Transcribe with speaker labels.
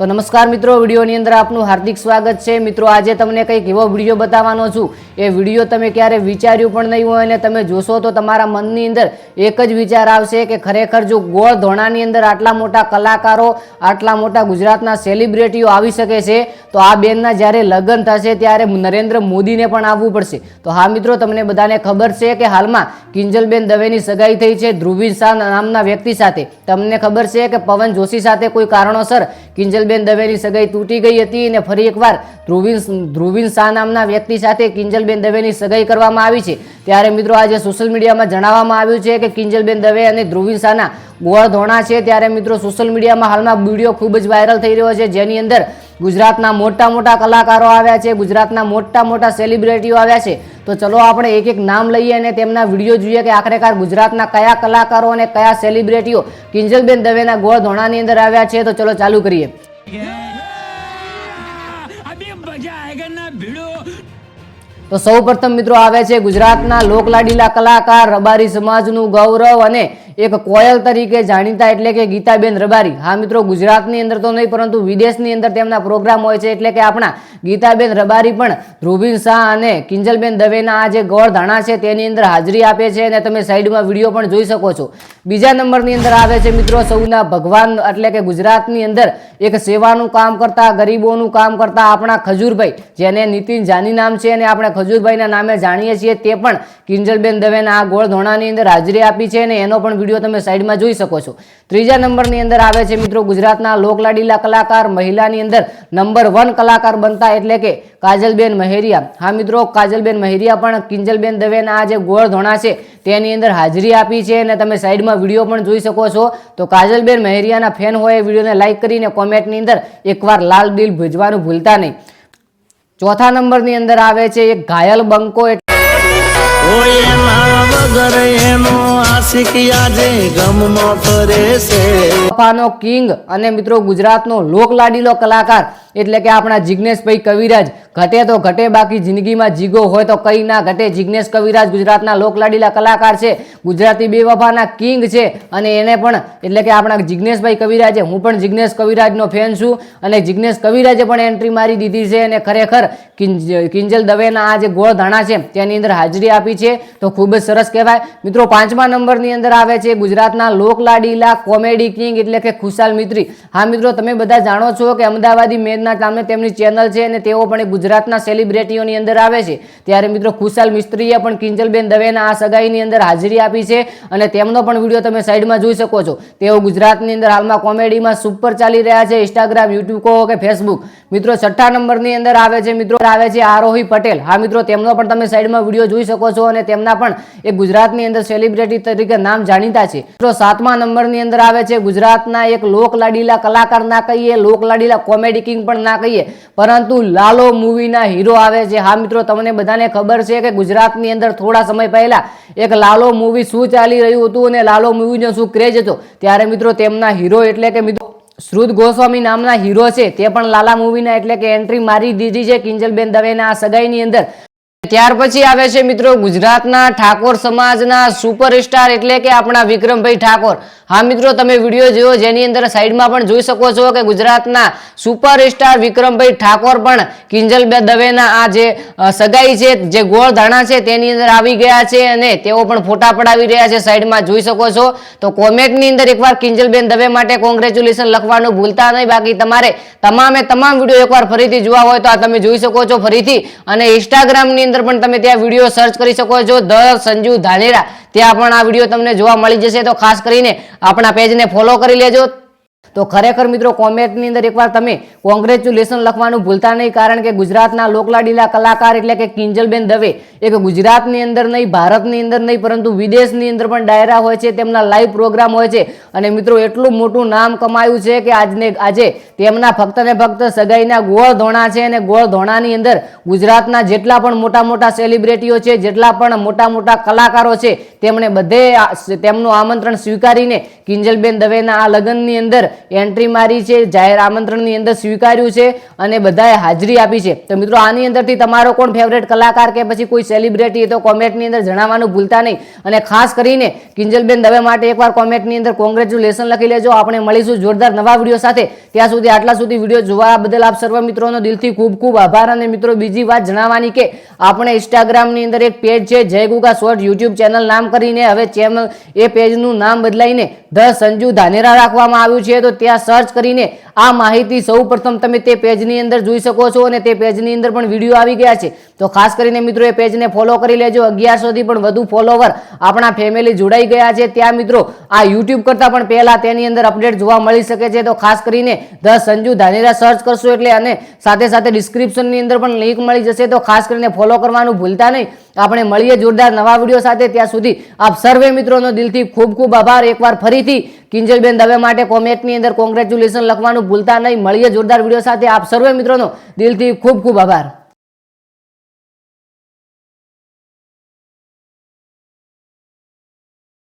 Speaker 1: તો નમસ્કાર મિત્રો, વિડીયોની અંદર આપનું હાર્દિક સ્વાગત છે. મિત્રો, આજે તમને કંઈક એવો વીડિયો બતાવવાનો છું. એ વીડિયો તમે ક્યારે વિચાર્યું પણ નહીં હોય અને તમે જોશો તો તમારા મનની અંદર એક જ વિચાર આવશે કે ખરેખર જો ગોળ ધોણાની અંદર આટલા મોટા કલાકારો, આટલા મોટા ગુજરાતના સેલિબ્રિટીઓ આવી શકે છે તો આ બેનના જ્યારે લગ્ન થશે ત્યારે નરેન્દ્ર મોદીને પણ આવવું પડશે. તો હા મિત્રો, તમને બધાને ખબર છે કે હાલમાં કિંજલબેન દવેની સગાઈ થઈ છે ધ્રુવી શાહ નામના વ્યક્તિ સાથે. તમને ખબર છે કે પવન જોશી સાથે કોઈ કારણોસર કિંજલબેન દવેની સગાઈ તૂટી ગઈ હતી અને ફરી એકવાર ધ્રુવીન ધ્રુવીન શાહ નામના વ્યક્તિ સાથે કિંજલબેન દવેની સગાઈ કરવામાં આવી છે. ત્યારે મિત્રો, આજે સોશિયલ મીડિયામાં જણાવવામાં આવ્યું છે કે કિંજલબેન દવે અને ધ્રુવીન શાહના ગોળ ધોણા છે. ત્યારે મિત્રો, સોશિયલ મીડિયામાં હાલમાં વીડિયો ખૂબ જ વાયરલ થઈ રહ્યો છે. જેની અંદર ગુજરાતના મોટા મોટા કલાકારો આવ્યા છે, ગુજરાતના મોટા મોટા સેલિબ્રિટીઓ આવ્યા છે. તો ચલો આપણે એક એક નામ લઈએ અને તેમના વીડિયો જોઈએ કે આખરેકાર ગુજરાતના કયા કલાકારો અને કયા સેલિબ્રિટીઓ કિંજલબેન દવેના ગોળ ધોણાની અંદર આવ્યા છે. તો ચલો ચાલુ કરીએ. તો સૌ પ્રથમ મિત્રો આવે છે ગુજરાતના લોકલાડીલા કલાકાર રબારી સમાજનું ગૌરવ અને એક કોયલ તરીકે જાણીતા એટલે કે ગીતાબેન રબારી. હા મિત્રો, ગુજરાતની અંદર તો નહીં, પરંતુ વિદેશની અંદર તેમના પ્રોગ્રામ હોય છે એટલે કે આપણા ગીતાબેન રબારી પણ ધ્રુવીન શાહ અને કિંજલબેન દવેના આ જે ગોળ ધાણા છે તેની અંદર હાજરી આપે છે અને તમે સાઈડમાં વીડિયો પણ જોઈ શકો છો. બીજા નંબરની અંદર આવે છે મિત્રો સૌના ભગવાન, એટલે કે ગુજરાતની અંદર એક સેવાનું કામ કરતા, ગરીબોનું કામ કરતા આપણા ખજૂરભાઈ, જેને નીતિન જાની નામ છે અને આપણે ખજૂરભાઈના નામે જાણીએ છીએ, તે પણ કિંજલબેન દવેના આ ગોળ ધોણાની અંદર હાજરી આપી છે અને એનો પણ વીડિયો તમે સાઈડમાં જોઈ શકો છો. ત્રીજા નંબરની અંદર આવે છે મિત્રો ગુજરાતના લોકલાડીલા કલાકાર, મહિલાની અંદર નંબર વન કલાકાર બનતા એટલે કે કાજલબેન મહેરિયા. હા મિત્રો, કાજલબેન મહેરિયા પણ કિંજલબેન દવેના આ જે ગોળ ધોણા છે તેની અંદર હાજરી આપી છે અને તમે સાઈડમાં વીડિયો પણ જોઈ શકો છો. તો કાજલબેન મહેરિયાના ફેન હોય વિડીયોને લાઈક કરીને કોમેન્ટની અંદર એકવાર લાલ દિલ ભૂજવાનું ભૂલતા નહીં. ચોથા નંબરની અંદર આવે છે એક ઘાયલ બંકો એટલે
Speaker 2: વગર
Speaker 1: કિંગ અને મિત્રો ગુજરાતનો લોકલાડીલો કલાકાર એટલે કે આપણા જિજ્ઞેશભાઈ કવિરાજ, ઘટે તો ઘટે, બાકી જિંદગીમાં જીગો હોય તો કઈ ના ઘટે. જિજ્ઞેશ કવિરાજ ગુજરાતના લોકલાડીલા કલાકાર છે, ગુજરાતી બેવફાના કિંગ છે અને એને પણ એટલે કે આપણા જિજ્ઞેશભાઈ કવિરાજે, હું પણ જિજ્ઞેશ કવિરાજનો ફેન છું અને જિજ્ઞેશ કવિરાજે પણ એન્ટ્રી મારી દીધી છે અને ખરેખર કિંજલ દવેના આ જે ગોળ ધાણા છે તેની અંદર હાજરી આપી છે. તો ખૂબ જ સરસ કહેવાય. મિત્રો, પાંચમા નંબરની અંદર આવે છે ગુજરાતના લોકલાડીલા, કોમેડી કિંગ એટલે કે ખુશાલ મિત્રી. હા મિત્રો, તમે બધા જાણો છો કે અમદાવાદી મેદના નામે તેમની ચેનલ છે અને તેઓ પણ ગુજરાતના સેલિબ્રિટીઓની અંદર આવે છે. ત્યારે મિત્રો, ખુશાલ મિસ્ત્રીએ પણ કિંજલબેન દવેના આ સગાઈની અંદર હાજરી આપી છે અને તેમનો પણ વીડિયો તમે સાઈડમાં જોઈ શકો છો. તેઓ ગુજરાતની અંદર હાલમાં કોમેડીમાં સુપર ચાલી રહ્યા છે. ઇન્સ્ટાગ્રામ યુટ્યુબ કહો કે ફેસબુક મિત્રો, છઠ્ઠા નંબરની અંદર આવે છે મિત્રો, આવે છે આરોહી પટેલ. હા મિત્રો, તેમનો પણ તમે સાઈડમાં વીડિયો જોઈ શકો છો અને તેમના પણ એક ગુજરાતની અંદર સેલિબ્રિટી તરીકે નામ જાણીતા છે. મિત્રો, સાતમા નંબરની અંદર આવે છે ગુજરાતના એક લોકલાડીલા કલાકાર, ના કહીએ, લોકલાડીલા કોમેડી કિંગ પણ ના કહીએ, પરંતુ લાલો મૂવીના હીરો આવે છે. હા મિત્રો, તમને બધાને ખબર છે કે ગુજરાતની અંદર થોડા સમય પહેલા એક લાલો મૂવી શું ચાલી રહ્યું હતું અને લાલો મૂવીનો શું ક્રેઝ હતો? ત્યારે મિત્રો, તેમના હીરો એટલે કે મિત્રો શ્રુત ગોસ્વામી નામના હીરો છે. તે પણ લાલા મૂવીના એટલે કે એન્ટ્રી મારી દીધી છે કિંજલબેન દવેના આ સગાઈની અંદર. ત્યાર પછી આવે છે મિત્રો ગુજરાતના ઠાકોર સમાજના સુપરસ્ટાર એટલે કે આપણા વિક્રમભાઈ ઠાકોર. હા મિત્રો, તમે વીડિયો જોયો, જેની અંદર સાઈડમાં પણ જોઈ શકો છો કે ગુજરાતના સુપરસ્ટાર વિક્રમભાઈ ઠાકોર પણ કિંજલબેન દવેના આ જે સગાઈ છે, જે ગોળ ધાણા છે, તેની અંદર આવી ગયા છે અને તેઓ પણ ફોટા પડાવી રહ્યા છે સાઈડમાં. જોઈ શકો છો? તો કોમેન્ટની અંદર એકવાર કિંજલબેન દવે માટે કોંગ્રેચ્યુલેશન લખવાનું ભૂલતા નહીં. બાકી તમારે તમામે તમામ વીડિયો એકવાર ફરીથી જોવા હોય તો આ તમે જોઈ શકો છો ફરીથી. અને ઇન્સ્ટાગ્રામની અંદર પણ તમે ત્યાં વીડિયો સર્ચ કરી શકો છો. ધ સંજુ ધાનેરા. ત્યાં પણ આ વીડિયો તમને જોવા મળી જશે. તો ખાસ કરીને આપણા પેજને ફોલો કરી લેજો. તો ખરેખર મિત્રો કોમેન્ટની અંદર એકવાર તમે કોંગ્રેચ્યુલેશન લખવાનું ભૂલતા નહીં, કારણ કે ગુજરાતના લોકલાડીલા કલાકાર એટલે કે કિંજલબેન દવે એક ગુજરાતની અંદર નહીં, ભારતની અંદર નહીં, પરંતુ વિદેશની અંદર પણ ડાયરા હોય છે, તેમના લાઈવ પ્રોગ્રામ હોય છે. અને મિત્રો એટલું મોટું નામ કમાયું છે કે આજને, આજે તેમના ફક્ત ને ફક્ત સગાઈના ગોળ ધોણા છે અને ગોળ ધોણાની અંદર ગુજરાતના જેટલા પણ મોટા મોટા સેલિબ્રિટીઓ છે, જેટલા પણ મોટા મોટા કલાકારો છે, તેમણે બધે તેમનું આમંત્રણ સ્વીકારીને કિંજલબેન દવેના આ લગ્નની અંદર એન્ટ્રી મારી છે, જાહેર આમંત્રણની અંદર સ્વીકાર્યું છે અને બધાએ હાજરી આપી છે. તો મિત્રો, આની અંદરથી તમારો કોણ ફેવરેટ કલાકાર કે પછી કોઈ સેલિબ્રિટી તો કોમેન્ટની અંદર જણાવવાનું ભૂલતા નહીં. અને ખાસ કરીને કિંજલબેન દવે માટે એકવાર કોમેન્ટની અંદર કોંગ્રેચ્યુલેશન લખી લેજો. આપણે મળીશું જોરદાર નવા વીડિયો સાથે. ત્યાં સુધી આટલા સુધી વીડિયો જોવા બદલ આપ સર્વ મિત્રોનો દિલથી ખૂબ ખૂબ આભાર. અને મિત્રો, બીજી વાત જણાવવાની કે આપણે ઇન્સ્ટાગ્રામની અંદર એક પેજ છે, જય ગુગા શોર્ટ યુટ્યુબ ચેનલ નામ કરીને હવે ચેનલ એ પેજનું નામ બદલાઈને ધ સંજુ ધાનેરા રાખવામાં આવ્યું છે. તો ત્યાં સર્ચ કરીને આ માહિતી સૌ પ્રથમ તમે તે પેજની અંદર જોઈ શકો છો અને તે પેજની અંદર પણ વીડિયો આવી ગયા છે. તો ખાસ કરીને મિત્રો એ પેજને ફોલો કરી લેજો. અગિયારસોથી પણ વધુ ફોલોવર આપણા ફેમિલી જોડાઈ ગયા છે. ત્યાં મિત્રો આ યુટ્યુબ કરતાં પણ પહેલાં તેની અંદર અપડેટ જોવા મળી શકે છે. તો ખાસ કરીને ધ સંજુ ધાનેરા સર્ચ કરશો એટલે અને સાથે સાથે ડિસ્ક્રિપ્શનની અંદર પણ લિંક મળી જશે. તો ખાસ કરીને ફોલો કરવાનું ભૂલતા નહીં. આપણે મળીએ જોરદાર નવા વીડિયો સાથે. ત્યાં સુધી આપ સર્વે મિત્રોનો દિલથી ખૂબ ખૂબ આભાર. એકવાર ફરીથી કિંજલબેન દવે માટે કોમેન્ટની અંદર કોંગ્રેચ્યુલેશન લખવાનું ભૂલતા નહીં. મળીએ જોરદાર વીડિયો સાથે. આપ સર્વે મિત્રોનો દિલથી ખૂબ ખૂબ આભાર.